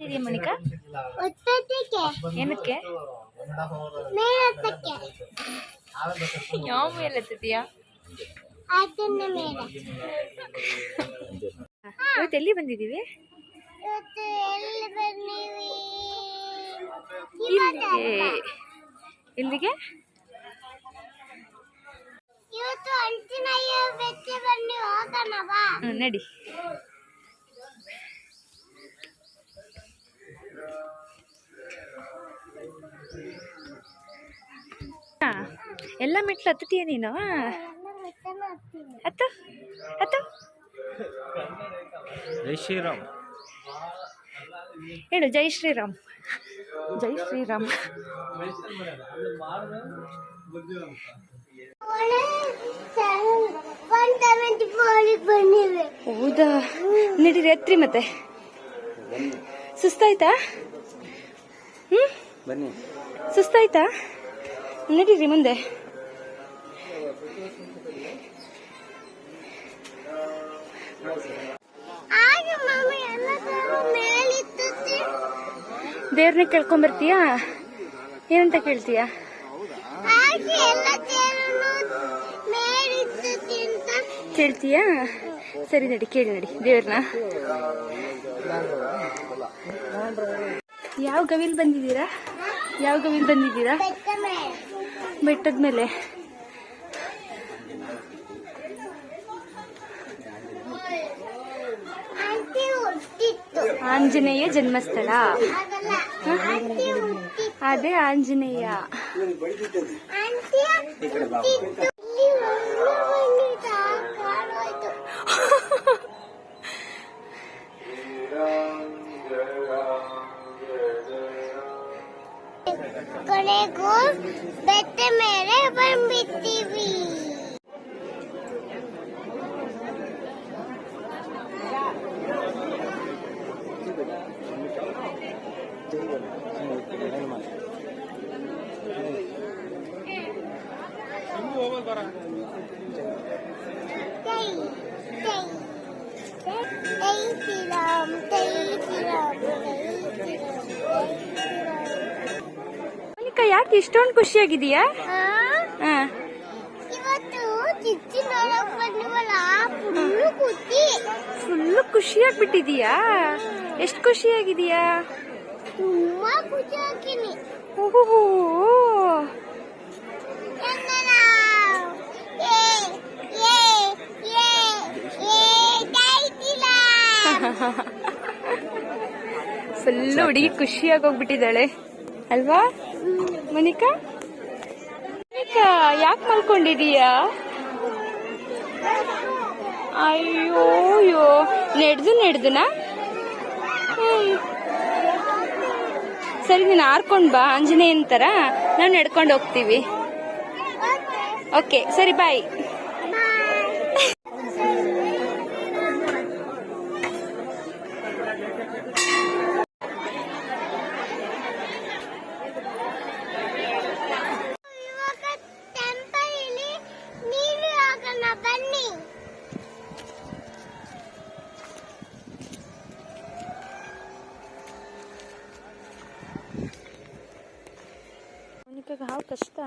ಇದೆಯಾ ಮಣಿಕಾ ಒತ್ತಟ್ಟಿಗೆ ಏನಕ್ಕೆ ಮೇಲತ್ತಕ್ಕೆ ಯಾವ ಮೇಲೆ ಎತ್ತಿದೀಯಾ ಅದನ್ನ ಮೇಲೆ ಇವತ್ತು ಎಲ್ಲಿ ಬಂದಿದ್ದೀವಿ ಇವತ್ತು ಎಲ್ಲಿ ಬಂದೀವಿ ಇಲ್ಲಿಗೆ ಎಲ್ಲಿಗೆ ಇವತ್ತು ಅಂಚಿನಯ್ಯ ಬೆಚ್ಚ ಬನ್ನಿ ಹೋಗೋಣವಾ ಹ್ಞೂ ನಡಿ ಎಲ್ಲ ಮೆಟ್ಲು ಹತ್ತತೀಯ ನೀನು? ಹತ್ತು. ಹತ್ತು. ಜೈ ಶ್ರೀರಾಮ್. ಹೇಳು ಜೈ ಶ್ರೀರಾಮ್. ಜೈ ಶ್ರೀರಾಮ್. ಹೌದಾ? ನಡೀರಿ ಎತ್ರಿ ಮತ್ತೆ. ಸುಸ್ತಾಯ್ತಾ? ಹ್ಮ್? ಬನ್ನಿ. ಸುಸ್ತಾಯ್ತಾ? ನಡೀರಿ ಮುಂದೆ. ದೇವ್ರನ್ನ ಕೇಳ್ಕೊಂಬರ್ತೀಯಾ ಏನಂತ ಕೇಳ್ತೀಯ? ಕೇಳ್ತೀಯ? ಸರಿ ನಡಿ ಕೇಳಿ ನಡಿ ದೇವ್ರನ್ನ ಯಾವ ಗವಿಲ್ ಬಂದಿದ್ದೀರಾ? ಯಾವ ಗವಿಲ್ ಬಂದಿದ್ದೀರಾ? ಬೆಟ್ಟದ ಮೇಲೆ. ಆಂಜನೇಯ ಜನ್ಮಸ್ಥಳ. ಅದೇ ಆಂಜನೇಯ. ಆಂಟಿ ಹುಟ್ಟಿತ್ತು ಇಲ್ಲಿ ಒಂದು ಬಂದಿದ್ದ ಕಾಣೋಯ್ತು ಕೊನೆಗೂ ಬೆಟ್ಟ ಮೇಲೆ ಬಂದ್ಬಿಡ್ತೀವಿ ಜೈ ಜೈ ಮೋನಿಕಾ ಯಾಕೆ ಇಷ್ಟೊಂದು ಖುಷಿಯಾಗಿದೀಯಾ ಫುಲ್ ಖುಷಿಯಾಗ್ಬಿಟ್ಟಿದೀಯಾ ಎಷ್ಟು ಖುಷಿಯಾಗಿದೀಯಾ ತುಂಬಾ ಓಹೋ ಫುಲ್ಲು ಹುಡುಗಿ ಖುಷಿಯಾಗಿ ಹೋಗ್ಬಿಟ್ಟಿದ್ದಾಳೆ. ಅಲ್ವಾ? ಮೋನಿಕಾ? ಮೋನಿಕಾ, ಯಾಕೆ ಮಲ್ಕೊಂಡಿದೀಯಾ? ಅಯ್ಯೋ ಅಯ್ಯೋ, ನೆಡ್ದು, ನೆಡ್ದನ? ಸರಿ, ನೀನು ಹಾರ್ಕೊಂಡ್ ಬಾ, ಆಂಜನೇಯನ್ ಥರ ನಾವು ನಡ್ಕೊಂಡು ಹೋಗ್ತೀವಿ. ಓಕೆ, ಸರಿ ಬಾಯ್ ಮೋನಿಕಾಗ ಹಾವು ಕಷ್ಟ.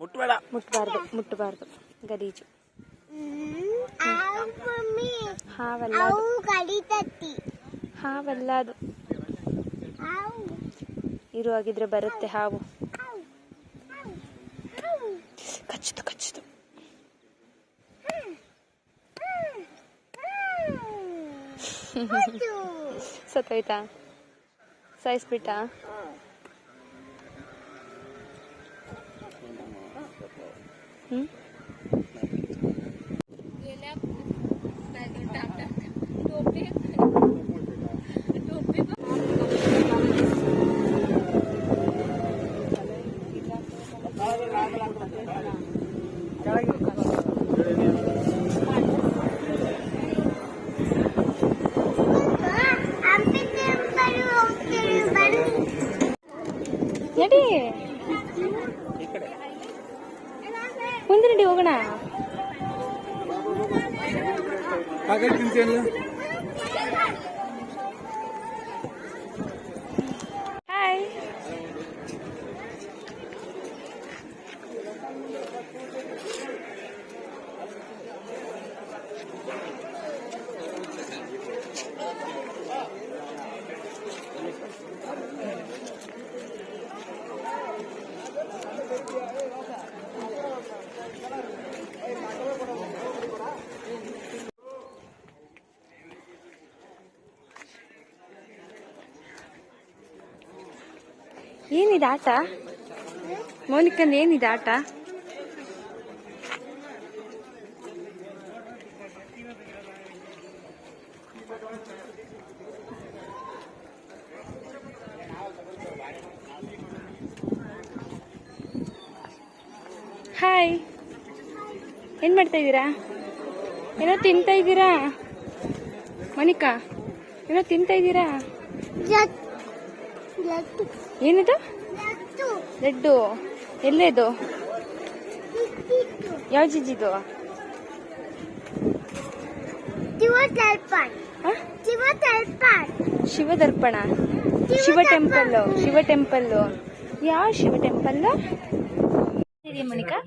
ಮುಟ್ಬೇಡ. ಮುಟ್ಟಬಾರ್ದು ಮುಟ್ಟಬಾರ್ದು ಗಲೀಜು. ಹಾವಲ್ಲ ಹಾವಲ್ಲ ಅದು. ಇರುವಾಗಿದ್ರೆ ಬರುತ್ತೆ ಹಾವು. ಕಚ್ಚಿತು ಕಚ್ಚಿತು. ಸತ್ತೋಯ್ತಾ ಸಾಯಿಸ್ಬಿಟ್ಟ ಹ್ಮ್ ಹಂಪಿ ನಡಿ ಈ ಕಡೆ ಮುಂದೆ ನಡಿ ಹೋಗೋಣ ಏನಿದೆ ಆಟ? ಮೌನಿಕಂದ್ ಏನಿದೆ ಆಟ? ಹಾಯ್ ಏನ್ ಮಾಡ್ತಾ ಇದ್ದೀರಾ? ಏನೋ ತಿಂತಾ ಇದ್ದೀರಾ? ಮೋನಿಕಾ, ಏನೋ ತಿಂತಾ ಇದ್ದೀರಾ? ಏನಿದು? ರೆಡ್ಡು ಲಡ್ಡು. ಎಲ್ಲೇದು? ಯಾವ ತಲ್ಪಾನ್ ಶಿವ ದರ್ಪಣ ಶಿವ ಟೆಂಪಲ್ ಶಿವ ಟೆಂಪಲ್ ಯಾವ ಶಿವ ಟೆಂಪಲ್ ಮೋನಿಕಾ.